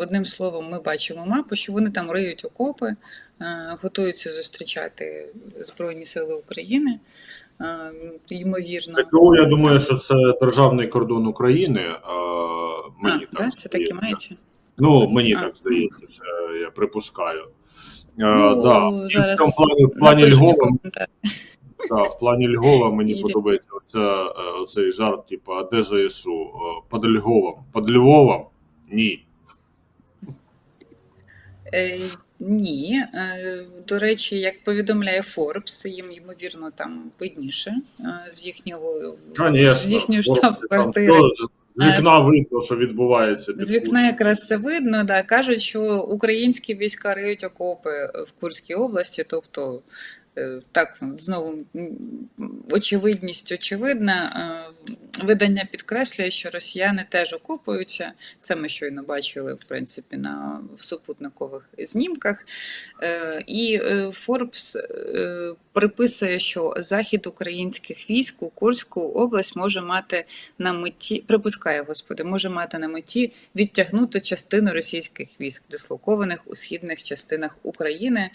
Одним словом, ми бачимо мапу, що вони там риють окопи, е, готуються зустрічати Збройні Сили України. Е, Ймовірно, ТКУ, я думаю, що це державний кордон України. Мені а, так да, це так мається. Ну, мені А. так здається, це я припускаю. Ну, А, да. Зараз в плані, в плані Львова, да, в плані Львова мені Ірі. подобається оця, е, оцей жарт, типу, а де ЗСУ? Е, Під Львовом. Під Львовом? Ні. Е, ні, е, до речі, як повідомляє Forbes, їм ймовірно там видніше е, з їхнього з їхньої штаб-квартири. З вікна видно, що відбувається. під З вікна якраз це видно, да. кажуть, що українські війська риють окопи в Курській області, тобто так, знову очевидність очевидна. Е, Видання підкреслює, що росіяни теж окопуються. Це ми щойно бачили, в принципі, на супутникових знімках. Е, І е, Форбс е, приписує, що захід українських військ у Курську область може мати на меті, припускає господи, може мати на меті відтягнути частину російських військ, дислокованих у східних частинах України.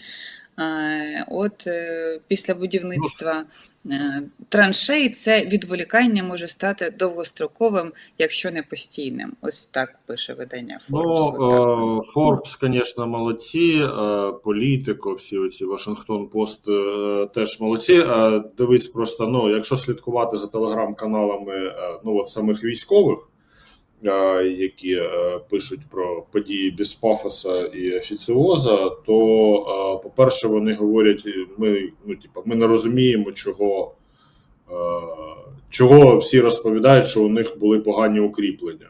От е, після будівництва е, траншей це відволікання може стати довгостроковим, якщо не постійним. Ось так пише видання Forbes. Ну, Форбс, звісно, молодці, е, політико, всі оці Вашингтон Пост теж молодці. Дивись, просто ну, якщо слідкувати за телеграм-каналами ну, от самих військових, які е, пишуть про події без пафоса і офіціоза, то, е, по-перше, вони говорять, ми, ну, типу, ми не розуміємо, чого, е, чого всі розповідають, що у них були погані укріплення.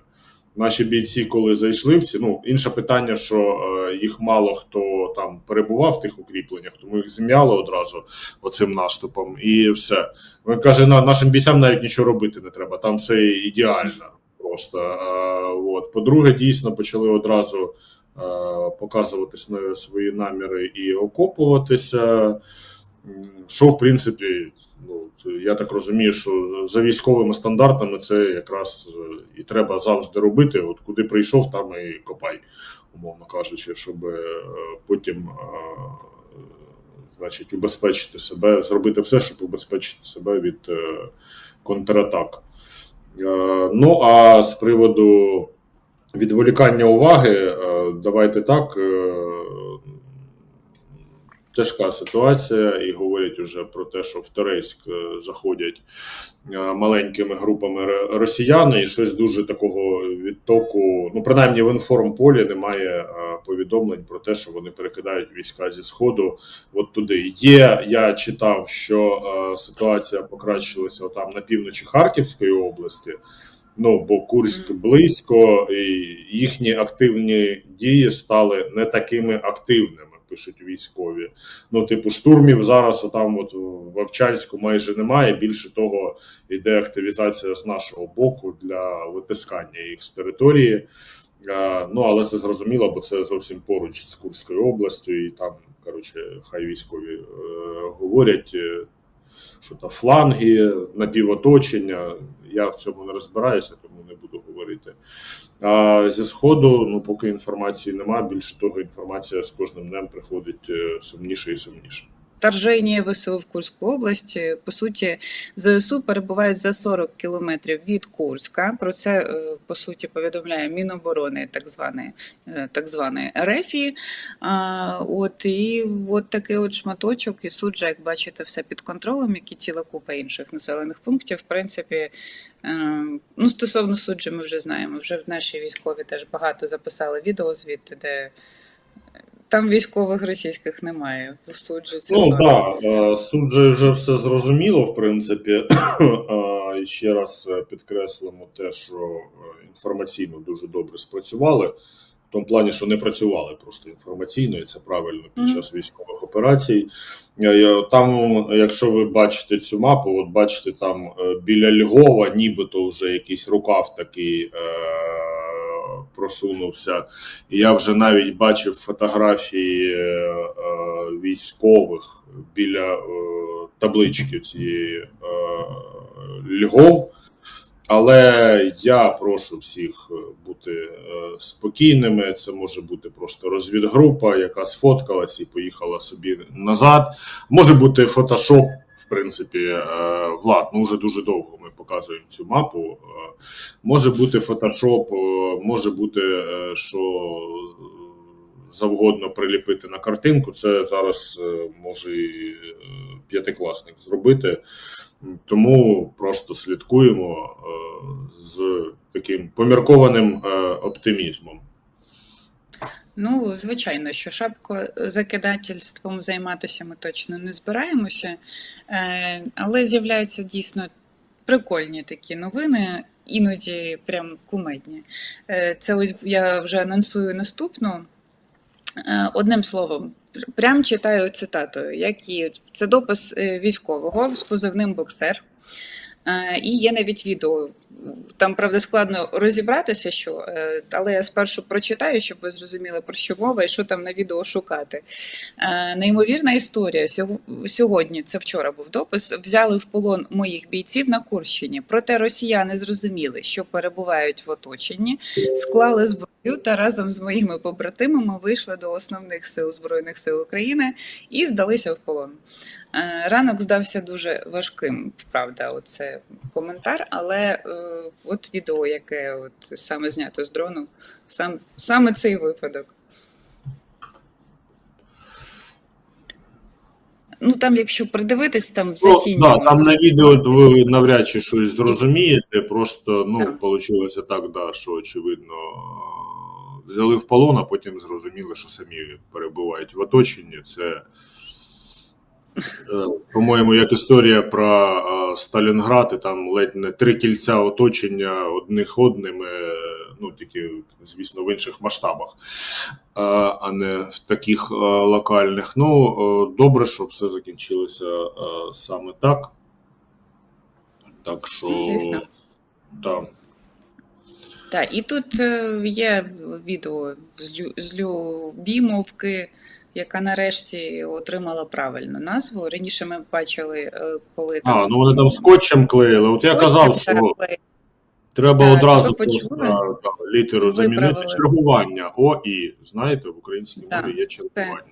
Наші бійці, коли зайшли в ці, ну інше питання, що е, їх мало хто там перебував в тих укріпленнях, тому їх зім'яло одразу оцим наступом, і все. Він каже: на нашим бійцям навіть нічого робити не треба, там все ідеально. Просто е, от. по-друге, дійсно почали одразу е, показувати свої наміри і окопуватися. Що, в принципі, ну, я так розумію, що за військовими стандартами це якраз е, і треба завжди робити. От куди прийшов, там і копай, умовно кажучи, щоб потім, значить, убезпечити себе, зробити все, щоб убезпечити себе від контратак. Е, Ну а з приводу відволікання уваги, е, давайте так. е, Тяжка ситуація, і говорять уже про те, що в Торейськ е, заходять маленькими групами росіяни, і щось дуже такого відтоку. Ну, принаймні в інформполі немає повідомлень про те, що вони перекидають війська зі сходу от туди. Є, я читав, що е, ситуація покращилася там на півночі Харківської області. Ну, бо Курськ близько, і їхні активні дії стали не такими активними, пишуть військові. Ну, типу, штурмів зараз отам, от в Овчанську майже немає. Більше того, йде активізація з нашого боку для витискання їх з території. Е, Ну, але це зрозуміло, бо це зовсім поруч з Курською областю, і там, коротше, хай військові е, говорять, е, що там фланги, напівоточення. Я в цьому не розбираюся, тому не буду говорити. А зі сходу, ну поки інформації немає. Більше того, інформація з кожним днем приходить сумніше і сумніше. Вторження ВСУ в Курську область. По суті, ЗСУ перебувають за 40 кілометрів від Курська. Про це е, по суті повідомляє Міноборони, так званої е, так званої Рефії. От і от такий от шматочок, і суджа, як бачите, все під контролем, як і ціла купа інших населених пунктів. В принципі, е, ну стосовно суджі, ми вже знаємо. Вже наші військові теж багато записали відео звідти, де. Там військових російських немає. Суджі Ну так, да, суд вже все зрозуміло, в принципі. І ще раз е, підкреслимо те, що е, інформаційно дуже добре спрацювали. В тому плані, що не працювали просто інформаційно, і це правильно під час військових операцій. Е, е, Там, якщо ви бачите цю мапу, от бачите, там е, біля Львова, нібито вже якийсь рукав такий е- просунувся. І я вже навіть бачив фотографії е, е, військових біля е, таблички цієї Львов. Але я прошу всіх бути спокійними. Це може бути просто розвідгрупа, яка сфоткалась і поїхала собі назад. Може бути фотошоп, в принципі, е, влад. Ну вже дуже довго ми показуємо цю мапу. Е, Може бути фотошоп, е, може бути, що завгодно приліпити на картинку. Це зараз може і п'ятикласник зробити. Тому просто слідкуємо з таким поміркованим оптимізмом. Ну, звичайно, що шапкозакидательством займатися ми точно не збираємося, е, але з'являються дійсно прикольні такі новини, іноді прям кумедні. Е, Це ось я вже анонсую наступну. Е, Одним словом, прям читаю цитату, які це допис е, військового з позивним боксер. Е, І є навіть відео. Там, правда, складно розібратися, що, е, але я спершу прочитаю, щоб ви зрозуміли, про що мова і що там на відео шукати. Е, Неймовірна історія. Сьогодні, це вчора був допис. Взяли в полон моїх бійців на Курщині. Проте росіяни зрозуміли, що перебувають в оточенні, склали зброю та разом з моїми побратимами вийшли до основних сил Збройних сил України і здалися в полон. Е, Ранок здався дуже важким, правда, оце коментар, але е, от відео, яке от саме знято з дрону, сам, саме цей випадок. Ну там, якщо придивитись, там Ну, затінюємо. да, там на відео ви навряд чи щось зрозумієте. Просто ну вийшло так, да, що очевидно взяли в полон, а потім зрозуміли, що самі перебувають в оточенні. Це, по-моєму, як історія про е, Сталінград, і там ледь не три кільця оточення одних одними, е, ну тільки, звісно, в інших масштабах, е, а не в таких е, локальних. Ну, е, добре, що все закінчилося е, саме так. Так що, звісно. так. Так, і тут е, є відео з Любімовки, яка нарешті отримала правильну назву. Раніше ми бачили, е, коли там. А, ну вони там скотчем клеїли. От я казав, що Так, треба Так, одразу просто так, літеру замінити Виправили. чергування. О, і знаєте, в українській Так, мові є чергування.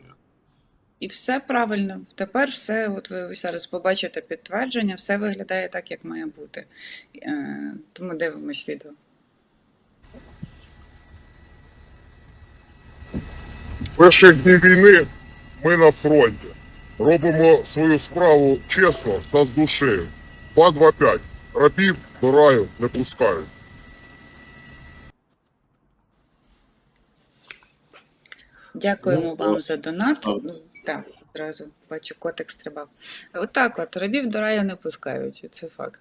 І все правильно. Тепер все, от ви зараз побачите підтвердження, все виглядає так, як має бути. Е, Тому дивимось відео. Перших днів війни ми на фронті. Робимо свою справу чесно та з душею. 225. Рабів до раю не пускають. Дякуємо Ну, вам за донат. Так. Ну, Так, одразу бачу, котик стрибав. Отак от, рабів до раю не пускають, це факт.